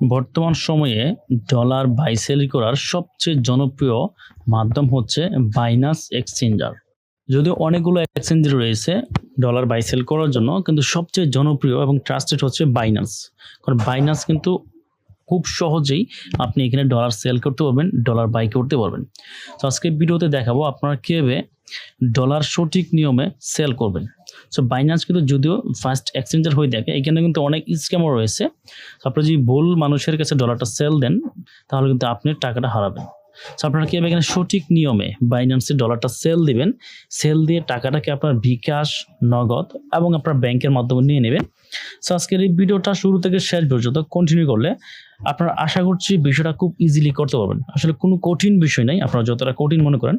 বর্তমান সময়ে dollar buy sell করার সবচেয়ে জনপ্রিয় মাধ্যম হচ্ছে বাইনাস এক্সচেঞ্জার। যদিও অনেকগুলো এক্সচেঞ্জার রয়েছে ডলার বাই সেল করার জন্য, কিন্তু সবচেয়ে জনপ্রিয় এবং ট্রাস্টেড হচ্ছে বাইনাস কারণ বাইনাস কিন্তু খুব সহজেই আপনি এখানে ডলার সেল করতে পারবেন, ডলার বাই করতে পারবেন। তো আজকে ভিডিওতে দেখাবো আপনারা কীভাবে ডলার সঠিক নিয়মে সেল করবেন। সো বাইনান্স কিন্তু যদিও ফার্স্ট এক্সচেঞ্জার হয়ে থাকে এখানে কিন্তু অনেক স্ক্যামও রয়েছে। আপনি যদি ভুল মানুষের কাছে ডলারটা সেল দেন, তাহলে কিন্তু আপনি টাকাটা হারাবেন। সো আপনারা কীভাবে এখানে সঠিক নিয়মে বাইন্যান্সে ডলারটা সেল দিবেন? সেল দিয়ে টাকাটাকে আপনার বিকাশ, নগদ এবং আপনার ব্যাংকের মাধ্যমে নিয়ে নেবেন। সো আজকের এই ভিডিওটা শুরু থেকে শেষ পর্যন্ত কন্টিনিউ করলে আপনারা আশা করছি বিষয়টা খুব ইজিলি করতে পারবেন। আসলে কোনো কঠিন বিষয় নাই, আপনারা যতটা কঠিন মনে করেন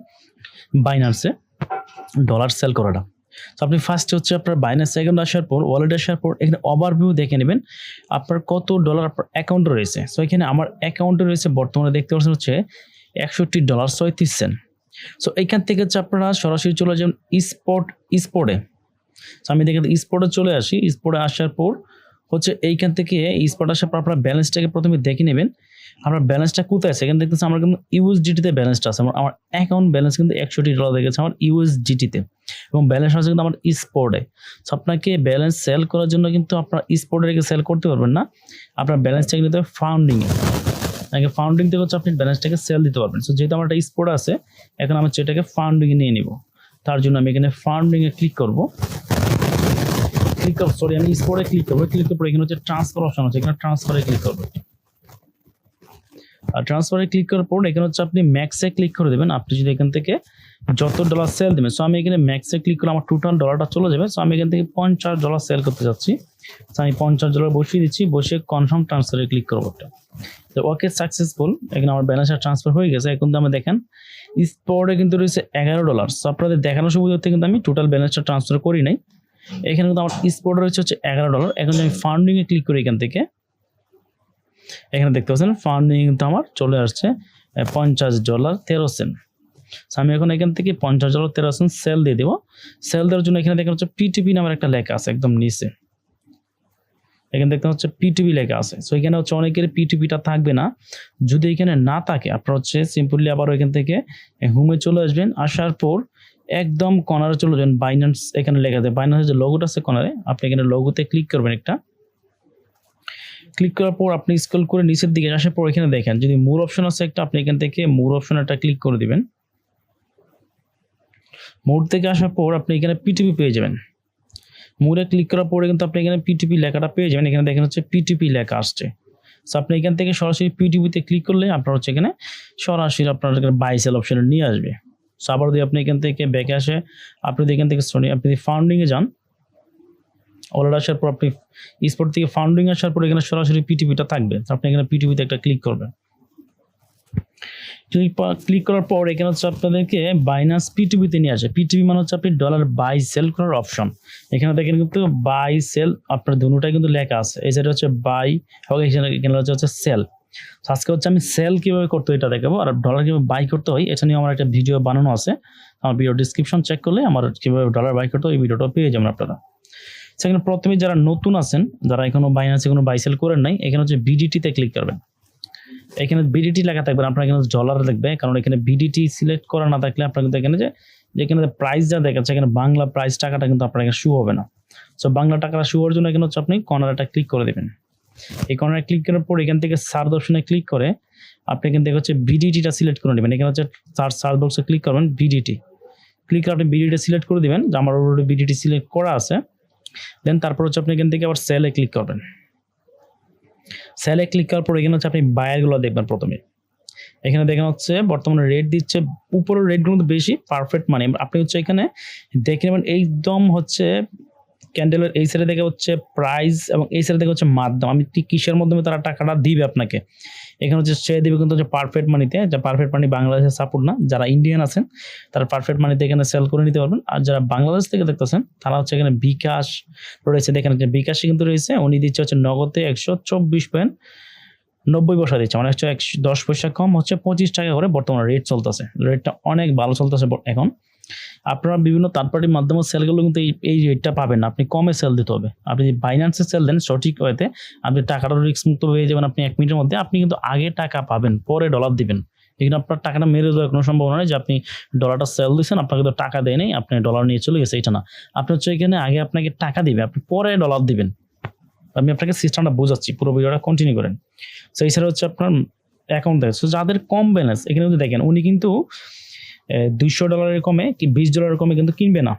বাইন্যান্সে ডলার সেল করাটা। তো আপনি ফার্স্টে হচ্ছে আপনার বাইন্যান্স অ্যাকাউন্ট আসার পর ওয়ালেট আসার পর, এখানে ওভারভিউ দেখে নেবেন, আপনার কত ডলার আপনার অ্যাকাউন্টে রয়েছে। সো এখানে আমার অ্যাকাউন্টে রয়েছে, বর্তমানে দেখতে পাচ্ছেন হচ্ছে একষট্টি ডলার ছয়ত্রিশ সেন্ট সো এইখান থেকে হচ্ছে আপনারা সরাসরি চলে যাবেন স্পট স্পোর্টে সো আমি দেখে স্পোর্টে চলে আসি স্পোর্টে আসার পর হচ্ছে এইখান থেকে স্পট আসার পর আপনার ব্যালেন্সটাকে প্রথমে দেখে নেবেন। আপনার ব্যালেন্সটা কোথায় আছে? এখানে দেখতেছি আমার কিন্তু ইউএসডিটিতে ব্যালেন্সটা আছে। আমার আমার অ্যাকাউন্ট ব্যালেন্স কিন্তু একষট্টি ডলার দেখেছে আমার ইউএসডিটিতে এবং ব্যালেন্স আছে কিন্তু আমার স্পোর্টে সো আপনাকে ব্যালেন্স সেল করার জন্য কিন্তু আপনার স্পোর্টে রেখে সেল করতে পারবেন না। আপনার ব্যালেন্সটাকে নিতে হবে ফাউন্ডিংয়ে আগে ফাউন্ডিং থেকে হচ্ছে আপনি ব্যালেন্সটাকে সেল দিতে পারবেন। সো যেহেতু আমার একটা স্পোর্ট আছে, এখন আমি সেটাকে ফাউন্ডিংয়ে নিয়ে নিব। তার জন্য আমি এখানে ফাউন্ডিংয়ে ক্লিক করব। ক্লিক করব সরি আমি স্পোর্টে ক্লিক করব। ক্লিক করার এখানে হচ্ছে ট্রান্সফার অপশন আছে। এখানে ট্রান্সফারে ক্লিক করব। আর ট্রান্সফারে ক্লিক করার পর এখানে হচ্ছে আপনি ম্যাক্সে ক্লিক করে দেবেন। আপনি যদি এখান থেকে যত ডলার সেল দেবেন সো আমি এখানে ম্যাক্সে ক্লিক করে আমার টোটাল ডলারটা চলে যাবে। সো আমি এখান থেকে পঞ্চাশ ডলার সেল করতে যাচ্ছি। তো আমি পঞ্চাশ ডলার বসিয়ে দিচ্ছি, বসে কনফার্ম ট্রান্সফারে ক্লিক করব তো ওকে সাকসেসফুল এখানে আমার ব্যালেন্সটা ট্রান্সফার হয়ে গেছে। এখন তো আমি দেখেন স্পটে কিন্তু রয়েছে এগারো ডলার সো আপনাদের দেখানোর সুবিধার্থে কিন্তু আমি টোটাল ব্যালেন্সটা ট্রান্সফার করি নাই। এখানে কিন্তু আমার স্পটে রয়েছে হচ্ছে এগারো ডলার এখন আমি ফান্ডিংয়ে ক্লিক করি এখান থেকে এখানে দেখতে পাচ্ছেন ফান্ডিং কিন্তু আমার চলে আসছে পঞ্চাশ ডলার তেরো সেন্ট আমি এখন এখান থেকে পঞ্চাশ ডলার তেরো সেন্ট সেল দিয়ে দেবো। সেল দেওয়ার জন্য এখানে দেখেন হচ্ছে পিটিপি নামের একটা লেখা আছে একদম নিচে। এখানে দেখতে হচ্ছে পিটিপি লেখা আছে। সো এখানে হচ্ছে অনেকের পিটিপিটা থাকবে না। যদি এখানে না থাকে, আপনার হচ্ছে সিম্পলি আবার এখান থেকে হুমে চলে আসবেন। আসার পর একদম কর্নারে চলে যাবেন। বাইন্যান্স এখানে লেখা আছে। বাইন্যান্সের যে লোগোটা আছে কর্নারে আপনি এখানে লোগোতে ক্লিক করবেন একটা। ক্লিক করার পর আপনি স্ক্রল করে নিচের দিকে আসার পর এখানে দেখেন, যদি মোর অপশন আছে একটা, আপনি এখান থেকে মোর অপশন একটা ক্লিক করে দিবেন। মোড থেকে আসার পর আপনি এখানে পিটিপি পেয়ে যাবেন। মোড়ে ক্লিক করার পরে কিন্তু আপনি এখানে পিটিপি লেখাটা পেয়ে যাবেন। এখানে দেখেন হচ্ছে পিটিপি লেখা আসছে। সো আপনি এখান থেকে সরাসরি পিটিপিতে ক্লিক করলে আপনার হচ্ছে এখানে সরাসরি আপনার এখানে বাই সেল অপশনে নিয়ে আসবে। সো আবার যদি আপনি এখান থেকে ব্যাকে আসে, আপনি যদি এখান থেকে সরি আপনি যদি ফাউন্ডিংয়ে যান অলরেডি আসার পর আপনি স্পোর্ট থেকে ফাউন্ডিং আসার পর এখানে সরাসরি পিটিপিটা থাকবে। আপনি এখানে পিটিপিতে একটা ক্লিক করবেন। ক্লিক ক্লিক করার পর এখানে হচ্ছে আপনাদেরকে বাইনান্স পিটিভিতে নিয়ে আসে। পিটিভি মানে হচ্ছে আপনি ডলার বাই সেল করার অপশন এখানে দেখেন কিন্তু বাই সেল আপনার দুটাই কিন্তু লেখা আছে। এই সাইডে হচ্ছে বাই এবং এখানে হচ্ছে হচ্ছে সেল আজকে হচ্ছে আমি সেল কীভাবে করতে এটা দেখাবো। আর ডলার কীভাবে বাই করতে হয় এটা নিয়ে আমার একটা ভিডিও বানানো আছে। আমার ভিডিও ডিসক্রিপশন চেক করলে আমার কীভাবে ডলার বাই করতে হয় এই ভিডিওটা পেয়ে যাবেন আপনারা। সেখানে প্রথমে যারা নতুন আছেন, যারা এখনও বাইনান্সে কোনো বাইসেল করেন নাই, এখানে হচ্ছে বিডিটিতে ক্লিক করবেন। এখানে বিডিটি লেখা থাকবে আপনার এখানে ডলার দেখবে, কারণ এখানে বিডিটি সিলেক্ট করা না থাকলে আপনার কিন্তু এখানে যে যেখানে প্রাইস যা দেখাচ্ছে, এখানে বাংলা প্রাইস টাকাটা কিন্তু আপনার এখানে শু হবে না। সো বাংলা টাকাটা শু হওয়ার জন্য এখানে হচ্ছে আপনি কর্নারটা ক্লিক করে দেবেন। এই কর্নারে ক্লিক করার পর এখান থেকে সার্চ অপশনে ক্লিক করে আপনি এখান থেকে হচ্ছে বিডিটিটা সিলেক্ট করে নেবেন। এখানে হচ্ছে সার্চ সার্চ বক্সে ক্লিক করবেন বিডিটি ক্লিক করে আপনি বিডিটি সিলেক্ট করে দিবেন, যে আমার অলরেডি বিডিটি সিলেক্ট করা আছে। দেন তারপর হচ্ছে আপনি এখান থেকে আবার সেলে ক্লিক করবেন। সেলে ক্লিক করার পর এখানে হচ্ছে আপনি বায়ারগুলো দেখবেন প্রথমে। এখানে দেখেন হচ্ছে বর্তমানে রেট দিচ্ছে, উপরের রেটগুলো বেশি পারফেক্ট মানে আপনি হচ্ছে এখানে দেখে নেবেন, একদম হচ্ছে ক্যান্ডেলের এই সাইডে দেখে হচ্ছে প্রাইস এবং এই সাইডে দেখে হচ্ছে মাধ্যম। আমি কিসের মাধ্যমে তারা টাকাটা দিবে আপনাকে? এখানে হচ্ছে সে দিবে কিন্তু হচ্ছে পারফেক্ট মানিতে যা পারফেক্ট মানি বাংলাদেশের সাপোর্ট না, যারা ইন্ডিয়ান আছেন, তারা পারফেক্ট মানিতে এখানে সেল করে নিতে পারবেন। আর যারা বাংলাদেশ থেকে দেখতেছেন, তারা হচ্ছে এখানে বিকাশ রয়েছে। দেখেন যে বিকাশে কিন্তু রয়েছে, উনি দিচ্ছে হচ্ছে নগদে একশো চব্বিশ পয়েন্ট নব্বই পয়সা দিচ্ছে। মানে হচ্ছে একশো দশ পয়সা কম হচ্ছে পঁচিশ টাকা করে বর্তমানে রেট চলতেছে। রেটটা অনেক ভালো চলতেছে এখন। আপনারা বিভিন্ন থার্ড পার্টির মাধ্যমে সেলগুলো কিন্তু এই রেটটা পাবেন। আপনি কমে সেল দিতে হবে। আপনি যদি বাইন্যান্সে সেল দেন সঠিক ওয়েতে, আপনি টাকাটা রিস্ক মুক্ত হয়ে যাবেন আপনি এক মিনিটের মধ্যে, আপনি কিন্তু আগে টাকা পাবেন, পরে ডলার দিবেন। এখানে আপনার টাকাটা মেরে দেওয়ার কোনো সম্ভাবনা নেই যে আপনি ডলারটা সেল দিচ্ছেন আপনাকে তো টাকা দেয় নেই আপনি ডলার নিয়ে চলে গেছে এটা না। আপনি হচ্ছে এখানে আগে আপনাকে টাকা দিবে আপনি পরে ডলার দিবেন। আমি আপনাকে সিস্টেমটা বোঝাচ্ছি, পুরো ভিডিওটা কন্টিনিউ করেন। সো এছাড়া হচ্ছে আপনার অ্যাকাউন্ট দেখেন। সো যাদের কম ব্যালেন্স এখানে যদি দেখেন, উনি কিন্তু দুইশো ডলারের কমে কি বিশ ডলারের কমে কিন্তু কিনবে না।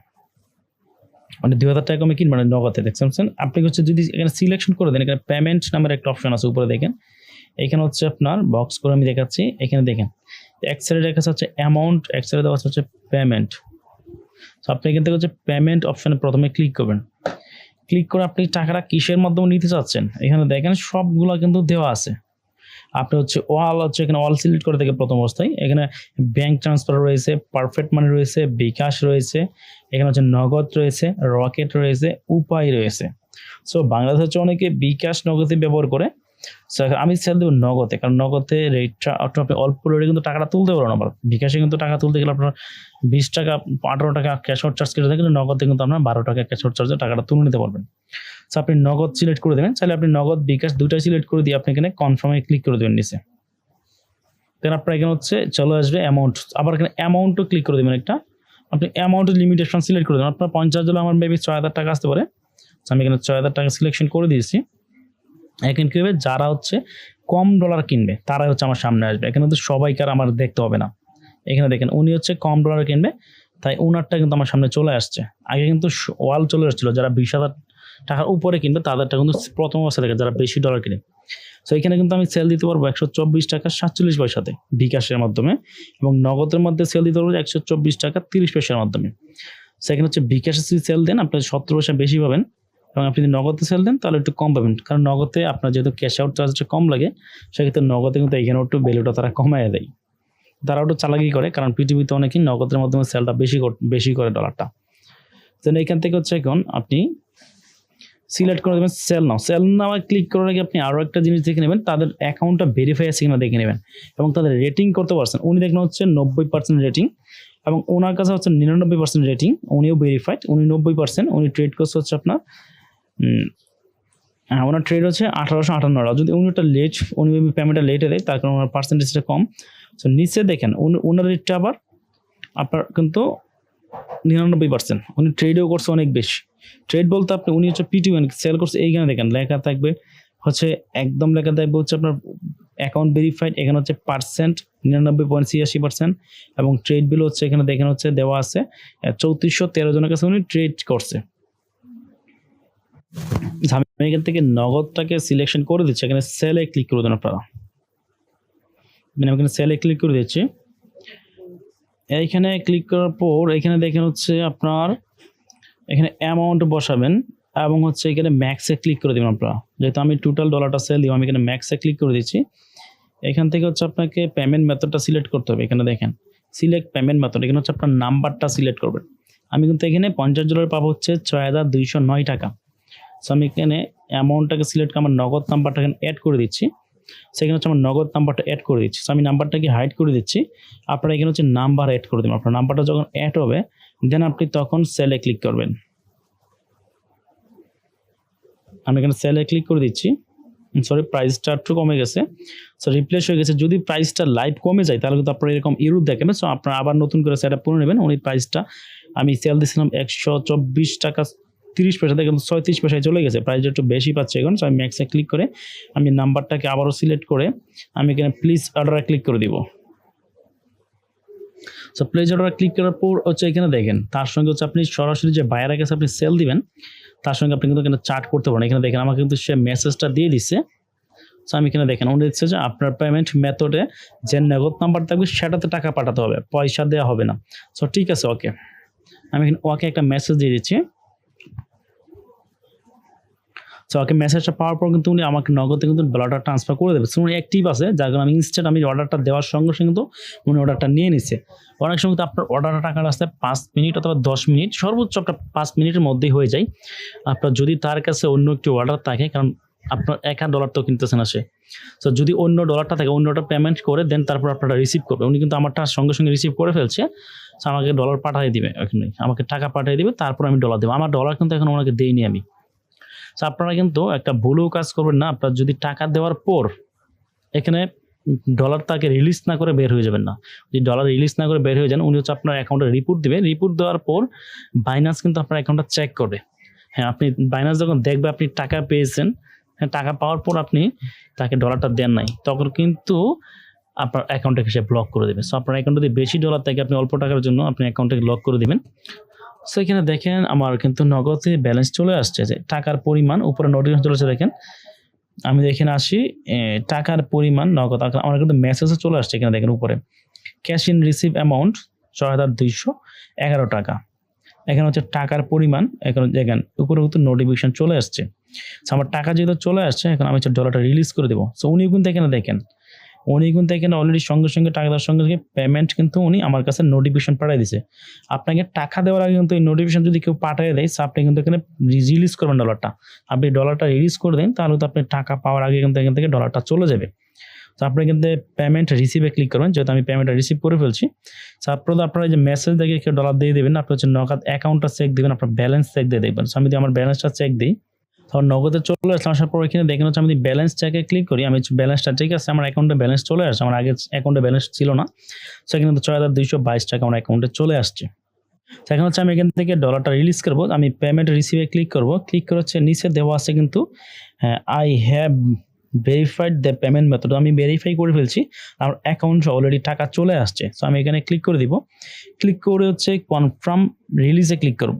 মানে দুই হাজার টাকা কমে কিনবে না নগদে, দেখছেন আপনি হচ্ছে যদি এখানে সিলেকশন করে দেন, এখানে পেমেন্ট নামের একটা অপশন আছে, উপরে দেখেন। এখানে হচ্ছে আপনার বক্স করে আমি দেখাচ্ছি, এখানে দেখেন। এক সাইডে দেখা হচ্ছে অ্যামাউন্ট এক সাইডে দেওয়া হচ্ছে পেমেন্ট তো আপনি এখান থেকে হচ্ছে পেমেন্ট অপশনে প্রথমে ক্লিক করবেন। ক্লিক করে আপনি টাকাটা কিসের মাধ্যমে নিতে চাচ্ছেন? এখানে দেখেন সবগুলো কিন্তু দেওয়া আছে। আপনি হচ্ছে ওয়াল হচ্ছে এখানে ওয়াল সিলেক্ট করে থাকে প্রথম অবস্থায়। এখানে ব্যাংক ট্রান্সফার রয়েছে, পারফেক্ট মানি রয়েছে, বিকাশ রয়েছে, এখানে হচ্ছে নগদ রয়েছে, রকেট রয়েছে, উপায় রয়েছে। সো বাংলাদেশ হচ্ছে অনেকে বিকাশ নগদে ব্যবহার করে। সো আমি সেল দেবো নগদে, কারণ নগদে রেটটা আপনি অল্প রেটে কিন্তু টাকাটা তুলতে পারবেন আবার। বিকাশে কিন্তু টাকা তুলতে গেলে আপনার বিশ টাকা আঠারো টাকা ক্যাশ আউট চার্জ কেটে থাকে, কিন্তু নগদে কিন্তু আপনার বারো টাকা ক্যাশ আউট চার্জে টাকাটা তুলে নিতে পারবেন। সো আপনি নগদ সিলেক্ট করে দেবেন। চাইলে আপনি নগদ, বিকাশ দুটাই সিলেক্ট করে দিয়ে আপনি এখানে কনফার্মে ক্লিক করে দেবেন নিচে। দেন আপনার এখানে হচ্ছে চলে আসবে অ্যামাউন্ট আবার এখানে অ্যামাউন্টও ক্লিক করে দেবেন একটা। আপনি অ্যামাউন্টের লিমিটেশন সিলেক্ট করে দেবেন। আপনার পঞ্চাশ জন্য আমার মেবি ছয় হাজার টাকা আসতে পারে। আমি এখানে ছয় হাজার টাকা সিলেকশন করে দিয়েছি। এখন কী হবে? যারা হচ্ছে কম ডলার কিনবে, তারাই হচ্ছে আমার সামনে আসবে। এখানে কিন্তু সবাইকার আমার দেখতে হবে না। এখানে দেখেন, উনি হচ্ছে কম ডলার কিনবে, তাই ওনারটা কিন্তু আমার সামনে চলে আসছে। আগে কিন্তু ওয়াল চলে আসছিল। যারা বিশ হাজার টাকার উপরে কিনবে, তাদেরটা কিন্তু প্রথম অবস্থা থেকে যারা বেশি ডলার কিনে। সো এখানে কিন্তু আমি সেল দিতে পারব একশো চব্বিশ টাকা সাতচল্লিশ পয়সাতে বিকাশের মাধ্যমে এবং নগদের মধ্যে সেল দিতে পারব একশো চব্বিশ টাকা তিরিশ পয়সার মাধ্যমে। সেখানে হচ্ছে বিকাশে যদি সেল দেন আপনি সত্তর পয়সা বেশি পাবেন এবং আপনি যদি নগদে সেল দেন, তাহলে একটু কম পাবেন। কারণ নগদে আপনার যেহেতু ক্যাশ আউট চার্জটা কম লাগে, সেক্ষেত্রে নগদে কিন্তু এখানে একটু ভ্যালুটা তারা কমায় দেয়। তারা একটু চালাকি করে, কারণ পৃথিবীতে অনেকেই নগদের মাধ্যমে সেলটা বেশি বেশি করে ডলারটা দেন এখান থেকে হচ্ছে এখন আপনি সিলেক্ট করে দেবেন sell now sell now click করার আগে আপনি আরও একটা জিনিস দেখে নেবেন। তাদের অ্যাকাউন্টটা ভেরিফাই আছে কিনা দেখে নেবেন এবং তাদের রেটিং করতে পারছেন। উনি দেখেন হচ্ছে নব্বই পার্সেন্ট রেটিং এবং ওনার কাছে হচ্ছে নিরানব্বই পার্সেন্ট রেটিং উনিও ভেরিফাইড উনি নব্বই পার্সেন্ট উনি ট্রেড করছে হচ্ছে আপনার হ্যাঁ ওনার ট্রেড হচ্ছে আঠারোশো আটান্ন যদি উনি ওটা লেট উনি পেমেন্টটা লেটে দেয় তার কারণে ওনার পার্সেন্টেজটা কম। সো নিচে দেখেন ওনার রেটটা আবার, আপনার কিন্তু নিরানব্বই পার্সেন্ট উনি ট্রেডও করছে অনেক বেশি। ট্রেড বলতে আপনি, উনি হচ্ছে পিটি সেল করছে, এইখানে দেখেন, লেখা থাকবে হচ্ছে, একদম লেখা থাকবে হচ্ছে আপনার অ্যাকাউন্ট ভেরিফাইড এখানে হচ্ছে পার্সেন্ট নিরানব্বই পয়েন্ট ছিয়াশি পার্সেন্ট এবং ট্রেড বিল হচ্ছে এখানে দেখেন হচ্ছে দেওয়া আছে চৌত্রিশশো তেরো জনের কাছে উনি ট্রেড করছে। আমি এখান থেকে নগদটাকে সিলেকশন করে দিচ্ছি, এখানে সেলে ক্লিক করে দেন আপনারা। মানে আমি এখানে সেলে ক্লিক করে দিচ্ছি। এইখানে ক্লিক করার পর এখানে দেখেন হচ্ছে আপনার এখানে অ্যামাউন্ট বসাবেন এবং হচ্ছে এখানে ম্যাক্সে ক্লিক করে দেবেন আপনারা। যেহেতু আমি টোটাল ডলারটা সেল দিব আমি এখানে ম্যাক্সে ক্লিক করে দিচ্ছি। এখান থেকে হচ্ছে আপনাকে পেমেন্ট মেথডটা সিলেক্ট করতে হবে এখানে দেখেন। সিলেক্ট পেমেন্ট মেথড এখানে হচ্ছে আপনার নাম্বারটা সিলেক্ট করবেন। আমি কিন্তু এখানে পঞ্চাশ ডলার পাবো হচ্ছে ছয় হাজার দুইশো নয় টাকা। সো আমি এখানে অ্যামাউন্টটাকে সিলেক্ট করে আমার নগদ নাম্বারটা এখানে অ্যাড করে দিচ্ছি। সেখানে হচ্ছে আমার নগদ নাম্বারটা অ্যাড করে দিচ্ছি। আমি নাম্বারটাকে হাইড করে দিচ্ছি। আপনারা এখানে হচ্ছে নাম্বার অ্যাড করে দেবেন। আপনার নাম্বারটা যখন অ্যাড হবে দেন আপনি তখন সেলে ক্লিক করবেন। আমি এখানে সেলে ক্লিক করে দিচ্ছি। সরি প্রাইসটা একটু কমে গেছে। সো রিপ্লেস হয়ে গেছে। যদি প্রাইসটা লাইভ কমে যায়, তাহলে কিন্তু আপনার এরকম ইউরোপ দেখেন সো আপনার আবার নতুন করে সেট আপ করে নেবেন। উনি প্রাইসটা আমি সেল দিয়েছিলাম একশো চব্বিশ টাকা তিরিশ পয়সা থেকে ছয়ত্রিশ পয়সায় চলে গেছে। প্রাইসটা একটু বেশি পাচ্ছে এখন সো আমি ম্যাক্সে ক্লিক করে আমি নাম্বারটাকে আবারও সিলেক্ট করে আমি এখানে প্লিজ অর্ডারে ক্লিক করে দিব। সো প্লেজ অর্ডার ক্লিক করার পর হচ্ছে এখানে দেখেন, তার সঙ্গে হচ্ছে আপনি সরাসরি যে বায়ারের কাছে আপনি সেল দিবেন, তার সঙ্গে আপনি কিন্তু এখানে চার্ট করতে পারেন এখানে দেখেন, আমাকে কিন্তু সে মেসেজটা দিয়ে দিচ্ছে সো আমি এখানে দেখেন, উনি দিচ্ছে যে আপনার পেমেন্ট মেথডে যে নগদ নাম্বার থাকবে, সেটাতে টাকা পাঠাতে হবে, পয়সা দেওয়া হবে না। সো ঠিক আছে ওকে আমি এখানে ওকে একটা মেসেজ দিয়ে দিচ্ছি। সো ওকে মেসেজটা পাওয়ার পর কিন্তু উনি আমাকে নগদে কিন্তু ডলারটা ট্রান্সফার করে দেবে। সো উনি অ্যাক্টিভ আছে, যার কারণে আমি ইনস্ট্যান্ট আমি অর্ডারটা দেওয়ার সঙ্গে সঙ্গে কিন্তু উনি অর্ডারটা নিয়ে নিচ্ছে। অনেক সময় তো আপনার অর্ডারটা টাকাটা আসতে পাঁচ মিনিট অথবা দশ মিনিট সর্বোচ্চ আপনার পাঁচ মিনিটের মধ্যেই হয়ে যায়। আপনার যদি তার কাছে অন্য একটি অর্ডার থাকে, কারণ আপনার এক হাজার ডলার তো কিনতেছে না সে। সো যদি অন্য ডলারটা থাকে অন্যটা পেমেন্ট করে দেন তারপর আপনারা রিসিভ করবে। উনি কিন্তু আমারটা সঙ্গে সঙ্গে রিসিভ করে ফেলছে। তো আমাকে ডলার পাঠিয়ে দিবে, ওখানে। আমাকে টাকা পাঠিয়ে দিবে, তারপর আমি ডলার দেবো। আমার ডলার কিন্তু এখন ওনাকে দেইনি আমি। তো আপনারা কিন্তু একটা ভুলেও কাজ করবেন না। আপনার যদি টাকা দেওয়ার পর এখানে ডলার তাকে রিলিজ না করে বের হয়ে যাবেন না। যদি ডলার রিলিজ না করে বের হয়ে যান, উনি হচ্ছে আপনার অ্যাকাউন্টে রিপোর্ট দিবে রিপোর্ট দেওয়ার পর বাইনান্স কিন্তু আপনার অ্যাকাউন্টটা চেক করবে হ্যাঁ আপনি বাইনান্স যখন দেখবে আপনি টাকা পেয়েছেন হ্যাঁ টাকা পাওয়ার পর আপনি তাকে ডলারটা দেন নাই, তখন কিন্তু আপনার অ্যাকাউন্টটাকে সে ব্লক করে দেবে। সো আপনার অ্যাকাউন্টে যদি বেশি ডলার থাকে, আপনি অল্প টাকার জন্য আপনি অ্যাকাউন্টটাকে লক করে দেবেন। সো এখানে দেখেন আমার কিন্তু নগদে ব্যালেন্স চলে আসছে যে টাকার পরিমাণ উপরে নোটিফিকেশন চলে আসছে দেখেন। আমি এখানে আসি টাকার পরিমাণ নগদ আমার কিন্তু মেসেজে চলে আসছে এখানে দেখেন উপরে। ক্যাশ ইন রিসিভ অ্যামাউন্ট ছয় হাজার দুইশো এগারো টাকা। এখানে হচ্ছে টাকার পরিমাণ এখানে দেখেন উপরে কিন্তু নোটিফিকেশন চলে আসছে। So, আমার টাকা যেহেতু চলে আসছে এখন আমি হচ্ছে ডলারটা রিলিজ করে দেবো। সো উনি কিন্তু এখানে দেখেন। উনি কিন্তু এখানে অলরেডি সঙ্গে সঙ্গে টাকা দেওয়ার সঙ্গে সঙ্গে পেমেন্ট কিন্তু উনি আমার কাছে নোটিফিকেশন পাঠিয়ে দিছে আপনাকে টাকা দেওয়ার আগে কিন্তু এই নোটিফিকেশন যদি কেউ পাঠিয়ে দেয় আপনি কিন্তু এখানে রিলিজ করবেন ডলারটা আপনি ডলারটা রিলিজ করে দেন, তাহলে তো আপনি টাকা পাওয়ার আগে কিন্তু এখান থেকে ডলারটা চলে যাবে। তো আপনি কিন্তু পেমেন্ট রিসিভে ক্লিক করবেন, যেহেতু আমি পেমেন্টটা রিসিভ করে ফেলছি। তো আপনার যে মেসেজ দেখে কেউ ডলার দিয়ে দেবেন, আপনি হচ্ছে নগদ অ্যাকাউন্টটা চেক দেবেন, আপনার ব্যালেন্স চেক দিয়ে দেখবেন। So আমি যদি আমার ব্যালেন্সটা চেক দিই তখন নগদে চলে আসলাম, আসার পর এখানে দেখেন হচ্ছে আমি ব্যালেন্স চেকে ক্লিক করি, আমি ব্যালেন্সটা ঠিক আছে, আমার অ্যাকাউন্টে ব্যালেন্স চলে আসছে, আমার আগে অ্যাকাউন্টে ব্যালেন্স ছিল না। সো এখানে তো ছয় হাজার দুইশো বাইশ টাকা আমার অ্যাকাউন্টে চলে আসছে। এখন হচ্ছে আমি এখান থেকে ডলারটা রিলিজ করব, আমি পেমেন্ট রিসিভে ক্লিক করব ক্লিক করে হচ্ছে নিচে দেওয়া আছে কিন্তু I have verified the payment method আমি ভেরিফাই করে ফেলছি, আমার অ্যাকাউন্টে অলরেডি টাকা চলে আসছে। সো আমি এখানে ক্লিক করে দিব ক্লিক করে হচ্ছে কনফার্ম রিলিজে ক্লিক করব।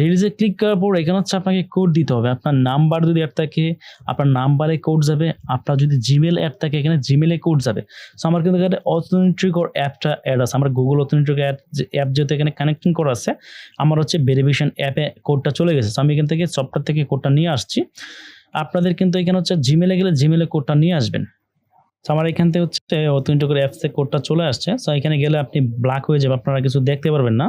রিলিজে ক্লিক করার পর এখানে হচ্ছে আপনাকে কোড দিতে হবে। আপনার নাম্বার যদি অ্যাপ থাকে, আপনার নাম্বারে কোড যাবে, আপনার যদি জিমেল অ্যাপ থাকে, এখানে জিমেলে কোড যাবে। সো আমার কিন্তু এখানে অথেন্টিকর অ্যাপটা অ্যাড আছে। আমার গুগল অথেন্টিক অ্যাপ অ্যাপ যেহেতু এখানে কানেক্টিং করা আছে, আমার হচ্ছে ভেরিফিকেশন অ্যাপে কোডটা চলে গেছে। সো আমি এখান থেকে সফটওয়্যার থেকে কোডটা নিয়ে আসছি। আপনাদের কিন্তু এখানে হচ্ছে জিমেলে গেলে জিমেলে কোডটা নিয়ে আসবেন। তো আমার এখান থেকে হচ্ছে অথেন্টিক অ্যাপসে কোডটা চলে আসছে। সো এখানে গেলে আপনি ব্ল্যাক হয়ে যাবে, আপনারা কিছু দেখতে পারবেন না।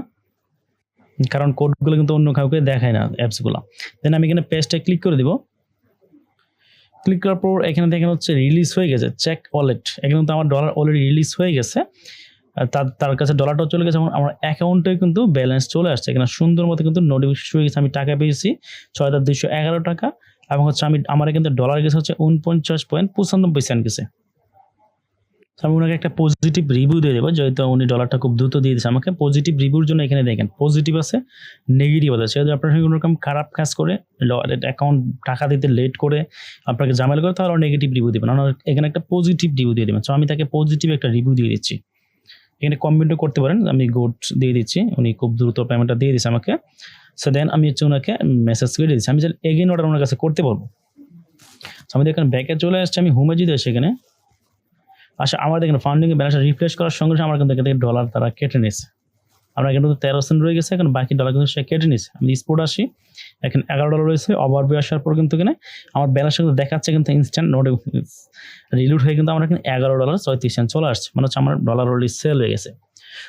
কারণ কোডগুলো কিন্তু অন্য কাউকে দেখায় না অ্যাপসগুলো দেন আমি এখানে পেজটা ক্লিক করে দিব। ক্লিক করার পর এখানে দেখেন হচ্ছে রিলিজ হয়ে গেছে চেক ওয়ালেট এখানে তো আমার ডলার অলরেডি রিলিজ হয়ে গেছে। তার তার কাছে ডলারটাও চলে গেছে এবং আমার অ্যাকাউন্টে কিন্তু ব্যালেন্স চলে আসছে। এখানে সুন্দর মতো কিন্তু নোটিফিকেশন হয়ে গেছে, আমি টাকা পেয়েছি ছয় হাজার দুইশো এগারো টাকা এবং হচ্ছে আমি, আমার কিন্তু ডলার গেছে হচ্ছে উনপঞ্চাশ পয়েন্ট পঁচানব্বই সেন্ট গেছে। তো আমি ওনাকে একটা পজিটিভ রিভিউ দিয়ে দেবো, যেহেতু উনি ডলারটা খুব দ্রুত দিয়ে দিচ্ছে আমাকে। পজিটিভ রিভিউর জন্য এখানে দেখেন পজিটিভ আছে নেগেটিভ আছে। সে যদি আপনার সঙ্গে কোনো রকম খারাপ কাজ করে অ্যাকাউন্ট টাকা দিতে লেট করে, আপনাকে জামেল করে, তাহলে নেগেটিভ রিভিউ দেবেন। ওনার এখানে একটা পজিটিভ রিভিউ দিয়ে দেবেন। সো আমি তাকে পজিটিভ একটা রিভিউ দিয়ে দিচ্ছি। এখানে কমেন্টও করতে পারেন, আমি গুড দিয়ে দিচ্ছি, উনি খুব দ্রুত পেমেন্টটা দিয়ে দিচ্ছে আমাকে। সো দেন আমি হচ্ছে ওনাকে মেসেজ করে দিচ্ছি। আমি এগেন অর্ডার ওনার কাছে করতে পারব। আমি দেখেন ব্যাকে চলে আসছে, আমি হোমে যদি এখানে। আচ্ছা আমার দেখেন ফান্ডিং ব্যালেন্সটা রিফ্রেশ করার সঙ্গে সঙ্গে আমার কিন্তু এখান ডলার তারা কেটে নিয়েছে। আমরা কিন্তু তেরো সেন্ট রয়ে গেছে, এখন বাকি ডলার কিন্তু সে কেটে নিয়েছে। আমি স্পোর্ট আসি, এখন এগারো ডলার রয়েছে ওভারভিউ আসার পর কিন্তু এখানে আমার ব্যালেন্স কিন্তু দেখাচ্ছে কিন্তু ইনস্ট্যান্ট নোট রিলুট হয়ে কিন্তু আমার এখানে এগারো ডলার ছয়ত্রিশ সেন্ট চলে আসছে। মানে হচ্ছে আমার ডলার অলরেডি সেল হয়ে গেছে।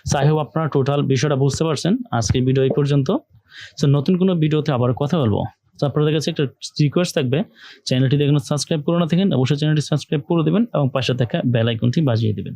সো আই হোপ আপনারা টোটাল বিষয়টা বুঝতে পারছেন। আজকের ভিডিও এই পর্যন্ত। সো নতুন কোনো ভিডিওতে আবার কথা বলব। তো আপনাদের কাছে একটা রিকোয়েস্ট থাকবে চ্যানেলটি দেখুন সাবস্ক্রাইব করে না থাকেন, অবশ্যই চ্যানেলটি সাবস্ক্রাইব করে দেবেন এবং পাশে থাকা বেল আইকনটি বাজিয়ে দেবেন।